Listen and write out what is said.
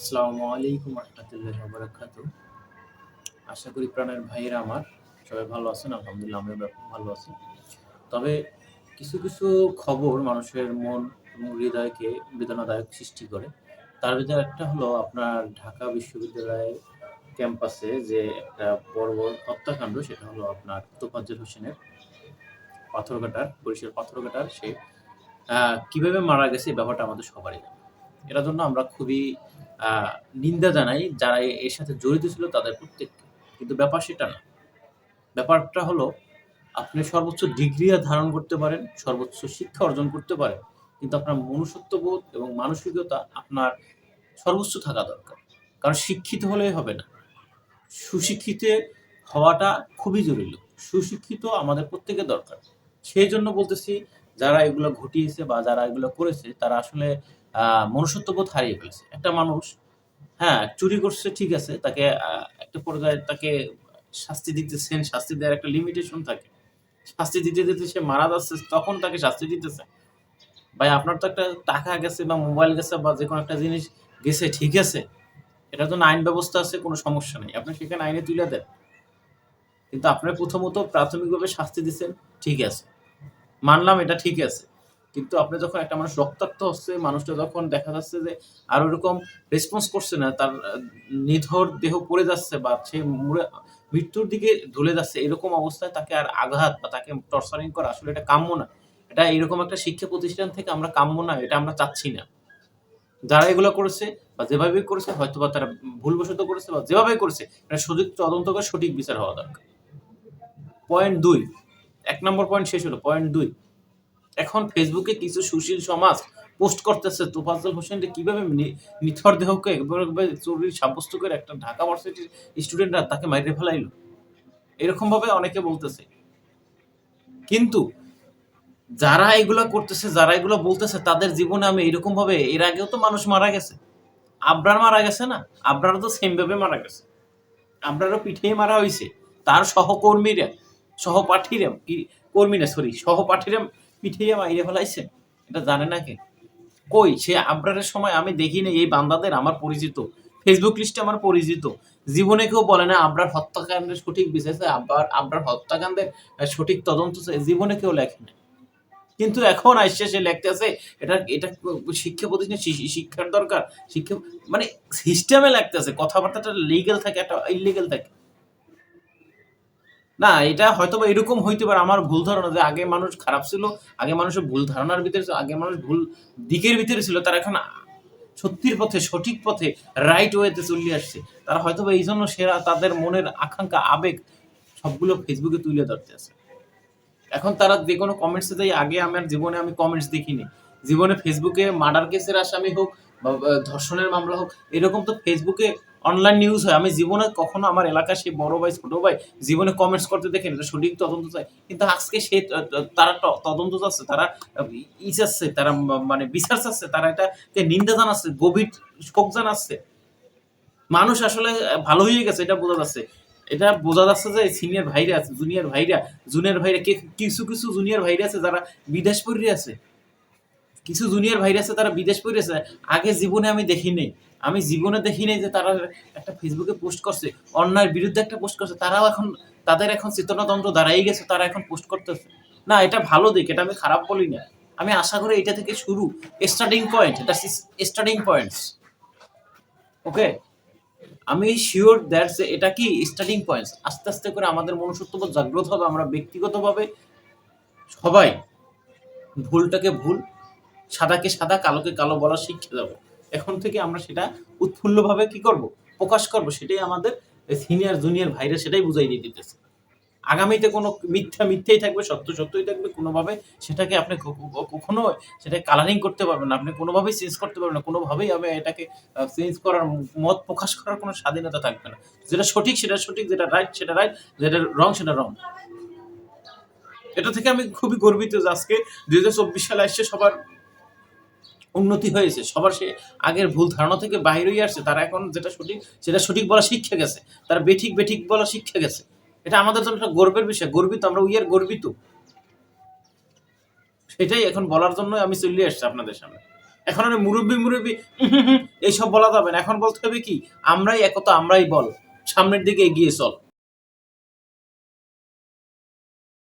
আসসালামু আলাইকুম রহমতুল্লাহ বারাকাত আশা করি প্রাণের ভাইয়েরা আমার সবাই ভালো আছেন, আলহামদুলিল্লাহ আমিও ভালো আছি। তবে কিছু কিছু খবর মানুষের মন এবং হৃদয়কে বেদনাদায়ক সৃষ্টি করে। তার ভিতরে একটা হলো আপনার ঢাকা বিশ্ববিদ্যালয়ের ক্যাম্পাসে যে একটা বড় বড় হত্যাকাণ্ড, সেটা হলো আপনার তোফাজ্জল হোসেনের পাথর পাথরঘাটার, বরিশাল পাথরঘাটার সে কীভাবে মারা গেছে ব্যাপারটা আমাদের সবারই এটার জন্য আমরা খুবই নিন্দা জানাই, যারা এর সাথে জড়িত ছিল তাদের প্রত্যেককে। কিন্তু ব্যাপার সেটা না। ব্যাপারটা হলো, আপনি সর্বোচ্চ ডিগ্রি ধারণ করতে পারেন, সর্বোচ্চ শিক্ষা অর্জন করতে পারেন, কিন্তু আপনার মনুষ্যত্ববোধ এবং মানসিকতা আপনার সর্বোচ্চ থাকা দরকার। কারণ শিক্ষিত হলেই হবে না। সুশিক্ষিত হওয়াটা খুবই জরুরি। সুশিক্ষিত আমাদের প্রত্যেকের দরকার। সেই জন্য বলতেছি, যারা এগুলো ঘটিয়েছে বা যারা এগুলো করেছে, তারা আসলে মনুষ্যত্ববোধ হারিয়ে ফেলেছে। একটা মানুষ হ্যাঁ চুরি করছে, ঠিক আছে, তাকে একটা পর্যায়ে তাকে শাস্তি দিতেছেন, শাস্তি দেওয়ার একটা লিমিটেশন থাকে। শাস্তি দিতে দিতে সে মারা যাচ্ছে, তখন তাকে শাস্তি দিতেছে। ভাই, আপনার তো একটা টাকা গেছে বা মোবাইল গেছে বা যে কোনো একটা জিনিস গেছে, ঠিক আছে। এটার জন্য আইন ব্যবস্থা আছে, কোনো সমস্যা নেই। আপনি সেখানে আইনে তুলে দেন। কিন্তু আপনার প্রথমত প্রাথমিকভাবে শাস্তি দিচ্ছেন ঠিক আছে। মানলাম এটা ঠিক আছে। কিন্তু আপনি যখন একটা মানুষ রক্তাক্ত হচ্ছে, মানুষটা যখন দেখা যাচ্ছে যে আর ওরকম রেসপন্স করছে না, তার নিথর দেহ পড়ে যাচ্ছে বা সে মৃত্যুর দিকে ঢলে যাচ্ছে, এরকম অবস্থায় তাকে আর আঘাত বা তাকে টর্চারিং করা আসলে এটা কাম্য না। এটা এরকম একটা শিক্ষা প্রতিষ্ঠান থেকে আমরা কাম্য না, এটা আমরা চাচ্ছি না। যারা এগুলো করেছে বা যেভাবে করেছে হয়তো বা তারা ভুলবশত করেছে বা যেভাবে করেছে, এটা সঠিক তদন্ত করে সঠিক বিচার হওয়া দরকার। পয়েন্ট দুই, এক নম্বর পয়েন্ট শেষ হলো পয়েন্ট দুই এখন ফেসবুকে কিছু সুশীল সমাজ পোস্ট করতেছে। তোফাজ্জল হোসেনকে কীভাবে নিথর দেহকে এভাবে চুরি সাব্যস্ত করে একটা ঢাকা ভার্সিটির স্টুডেন্টরা তাকে মাইরে ফেলাইলো? এরকম ভাবে অনেকে বলতেছে। কিন্তু যারা এগুলো করতেছে, যারা এগুলো বলতেছে, তাদের জীবনে আমি এরকম ভাবে এর আগেও তো মানুষ মারা গেছে। আবরার মারা গেছে না? আবরার তো সেম ভাবে মারা গেছে। আবরারও পিঠেই মারা হয়েছে তার সহকর্মীরা, সহপাঠীরা, কি কর্মী না সরি সহপাঠীরা পিঠেই মাইরে ফেলাইছে? এটা জানে না কে? কই? সে আবরারের সময় আমি দেখিনি, এই বান্দাদের আমার পরিচিত। ফেসবুক লিস্টে আমার পরিচিত। জীবনে কেউ বলে না, আবরার হত্যাকাণ্ডের সঠিক বিচার আবরার আবরার হত্যাকাণ্ডের সঠিক তদন্ত। জীবনে কেউ লেখে না কিন্তু এখন আসছে সে লিখতেছে, এটা এটা শিক্ষা প্রতিষ্ঠানে শিক্ষার দরকার। শিক্ষা মানে সিস্টেমে লাগতেছে কথাবার্তাটা লিগেল থাকে, একটা ইলিগেল থাকে। না এটা হয়তো বা এরকম হইতে পারে। আমার ভুল ধারণা যে আগে মানুষ খারাপ ছিল আগে মানুষের ভুল ধারণার ভিতরে ছিল, আগে মানুষ ভুল দিকের ভিতরে ছিল তারা এখন সত্যির পথে সঠিক পথে রাইট ওয়েতে চলে আসছে। তারা হয়তো বা এই জন্য সেরা তাদের মনের আকাঙ্ক্ষা আবেগ সবগুলো ফেসবুকে তুলে ধরতে আছে। এখন তারা যে কোনো কমেন্টসে যাই আগে আমার জীবনে আমি কমেন্টস দেখিনি। জীবনে ফেসবুকে মার্ডার কেসের আসামি হোক বা বা ধর্ষণের মামলা হোক এরকম তো ফেসবুকে অনলাইন নিউজ হয়। আমি জীবনে কখনো আমার এলাকার সেই বড় ভাই, ছোট ভাই জীবনে কমেন্টস করতে দেখিনি। এটা সঠিক তদন্ত চাই। কিন্তু আজকে সে তারা তদন্ত চাচ্ছে, তারা ই চাচ্ছে, তারা মানে বিচার চাচ্ছে, তারা এটাকে নিন্দা জানাচ্ছে, গভীর শোক জানাচ্ছে। মানুষ আসলে ভালো হয়ে গেছে, এটা বোঝা যাচ্ছে। এটা বোঝা যাচ্ছে যে সিনিয়র ভাইরা আছে জুনিয়র ভাইরা জুনিয়র ভাইরা কিছু কিছু জুনিয়র ভাইরা আছে যারা বিদেশ পড়ে আছে। কিছু জুনিয়র ভাইরা আছে, তারা বিদেশ পড়ে আছে আগে জীবনে আমি দেখিনি আমি জীবনে দেখিনি যে তারা একটা ফেসবুকে পোস্ট করছে, অন্যায়ের বিরুদ্ধে একটা পোস্ট করছে, তারাও এখন, তাদের এখন চেতনাতন্ত্র দাঁড়াই গেছে, তারা এখন পোস্ট করতেছে। না, এটা ভালো দিক, এটা আমি খারাপ বলি না। আমি আশা করি এটা থেকে শুরু। Starting point that's starting points okay আমি শিওর দ্যাটস এটা কি স্টার্টিং পয়েন্টস আস্তে আস্তে করে আমাদের মনুষ্যত্ববোধ জাগ্রত হবে, আমরা ব্যক্তিগতভাবে সবাই ভুলটাকে ভুল সাদাকে সাদা, কালোকে কালো বলা শিখে যাব। এখন থেকে আমরা সেটা উৎফুল্লভাবে কি করব? প্রকাশ করব, সেটাই আমাদের সিনিয়র জুনিয়র ভাইরা সেটাই বুঝাই দিয়ে দিতেছে। আগামীতে কোনো মিথ্যা মিথ্যেই থাকবে, সত্য সত্যই থাকবে, কোনোভাবে সেটাকে আপনি কখনো সেটা কালারিং করতে পারবেন না, আপনি কোনোভাবেই চেঞ্জ করতে পারবেন না, কোনোভাবেই আমি এটাকে চেঞ্জ করার মত প্রকাশ করার কোনো স্বাধীনতা থাকবে না। যেটা সঠিক, সেটা সঠিক, যেটা রাইট সেটা রাইট যেটা রং সেটা রং এটা থেকে আমি খুবই গর্বিত যে আজকে দুই হাজার চব্বিশ সালে আসছে সবার উন্নতি হয়েছে। সবার সে আগের ভুল ধারণা থেকে বাইরে হয়ে আসছে। তারা এখন যেটা সঠিক, সেটা সঠিক বলা শিক্ষা গেছে। তারা বেঠিক বেঠিক বলা শিক্ষা গেছে। এটা আমাদের জন্য একটা গর্বের বিষয়। গর্বিত, আমরা উইয়ার গর্বিত। সেটাই এখন বলার জন্য আমি চলে আসছি আপনাদের সামনে। এখন আর মুরব্বি মুরব্বি এইসব বলা যাবে না। এখন বলতে হবে কি? আমরাই একতা, আমরাই বল। সামনের দিকে এগিয়ে চল।